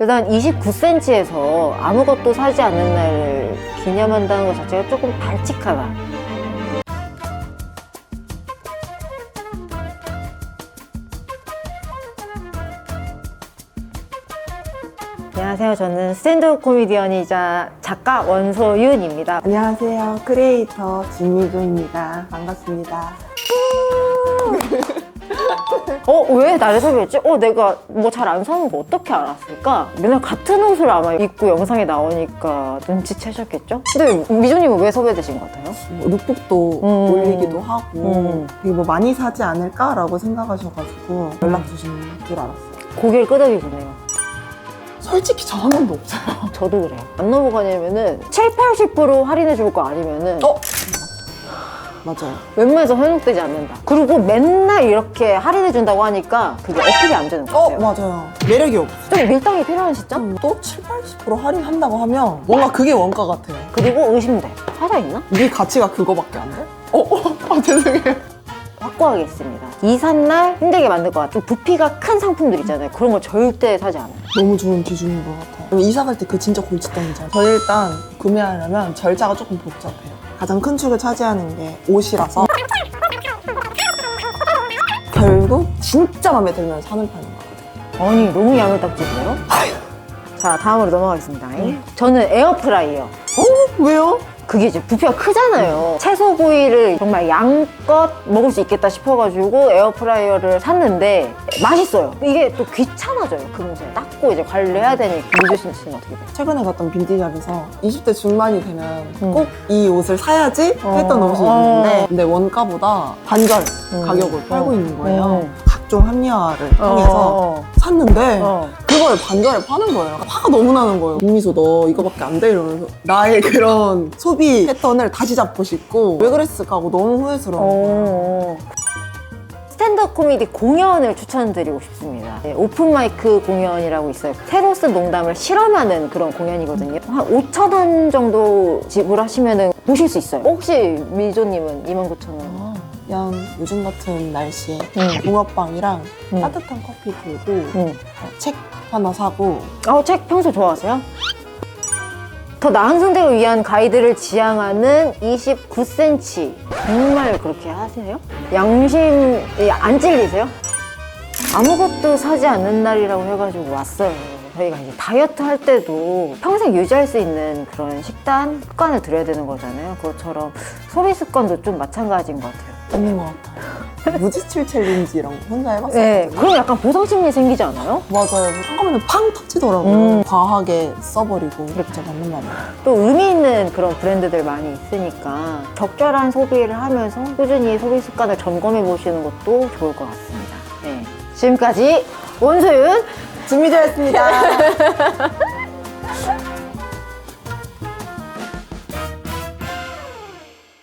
일단 29cm에서 아무것도 사지 않는 날을 기념한다는 것 자체가 조금 발칙하다. 안녕하세요. 저는 스탠드업 코미디언이자 작가 원소윤입니다. 안녕하세요. 크리에이터 진미조입니다. 반갑습니다. 어, 왜 나를 섭외했지? 어, 내가 뭐 잘 안 사는 거 어떻게 알았을까? 맨날 같은 옷을 아마 입고 영상에 나오니까 눈치채셨겠죠? 근데 미조님은 왜 섭외되신 것 같아요? 뭐 룩북도 음. 올리기도 하고 음. 되게 뭐 많이 사지 않을까라고 생각하셔가지고 연락 주신 줄 알았어요. 고개를 끄덕이시네요. 솔직히 저 한 번도 없어요. 저도 그래요. 안 넘어가냐면은 7, 80% 할인해 줄 거 아니면은 어? 맞아요. 웬만해서 현혹되지 않는다. 그리고 맨날 이렇게 할인해 준다고 하니까 그게 어필이 안 되는 것 어 같아요. 맞아요. 매력이 없어. 좀 밀당이 필요한 시점? 또 7, 80% 할인한다고 하면 뭔가 그게 원가 같아요. 그리고 의심돼. 사자 있나? 네 가치가 그거밖에 안 돼? 어? 어? 아 죄송해요. 확고하겠습니다. 이삿날 힘들게 만들 것 같아요. 좀 부피가 큰 상품들 있잖아요. 그런 거 절대 사지 않아요. 너무 좋은 기준인 것 같아요. 이사 갈 때 그 진짜 골칫덩이잖아요. 저 일단 구매하려면 절차가 조금 복잡해요. 가장 큰 축을 차지하는 게 옷이라서 결국 진짜 마음에 들면 사는 편인 것 같아요. 아니 너무 야물딱지세요? 자 다음으로 넘어가겠습니다. 저는 에어프라이어. 어? 왜요? 그게 이제 부피가 크잖아요. 채소 부위를 정말 양껏 먹을 수 있겠다 싶어가지고 에어프라이어를 샀는데 맛있어요. 이게 또 귀찮아져요. 금세 닦고 이제 관리해야 되니까 미주신 씨는 어떻게 돼요? 최근에 갔던 빈티지샵에서 20대 중반이 되면 음. 꼭 이 옷을 사야지 했던 어. 옷이 있는데 근데 원가보다 반절 음. 가격을 팔고 어. 있는 거예요. 음. 각종 합리화를 통해서 어, 샀는데 어. 그걸 반절에 파는 거예요. 화가 너무 나는 거예요. 김미소 너 이거밖에 안 돼 이러면서 나의 그런 소비 패턴을 다시 잡고 싶고 왜 그랬을까 하고 너무 후회스러워. 어. 스탠드업 코미디 공연을 추천드리고 싶습니다. 네, 오픈 마이크 공연이라고 있어요. 새로 쓴 농담을 실험하는 그런 공연이거든요. 한 5천 원 정도 지불하시면 보실 수 있어요. 혹시 미조님은 29,000원? 그냥 요즘 같은 날씨에 음. 붕어빵이랑 음. 따뜻한 커피 들고 응. 어, 책 하나 사고 어, 책 평소 좋아하세요? 더 나은 선택을 위한 가이드를 지향하는 29cm. 정말 그렇게 하세요? 양심이 안 찔리세요? 아무것도 사지 않는 날이라고 해가지고 왔어요. 저희가 이제 다이어트 할 때도 평생 유지할 수 있는 그런 식단 습관을 들여야 되는 거잖아요. 그것처럼 소비 습관도 좀 마찬가지인 것 같아요. 있는 것 같아요. 무지출 챌린지 이런 거 혼자 해봤어요. 네, 그럼 약간 보상 심리 생기지 않아요? 맞아요. 한꺼번에 팡 터지더라고요. 음. 과하게 써버리고. 그렇죠. 맞는 말이에요. 또 의미 있는 그런 브랜드들 많이 있으니까 적절한 소비를 하면서 꾸준히 소비 습관을 점검해 보시는 것도 좋을 것 같습니다. 네. 지금까지 원소윤 준비되었습니다.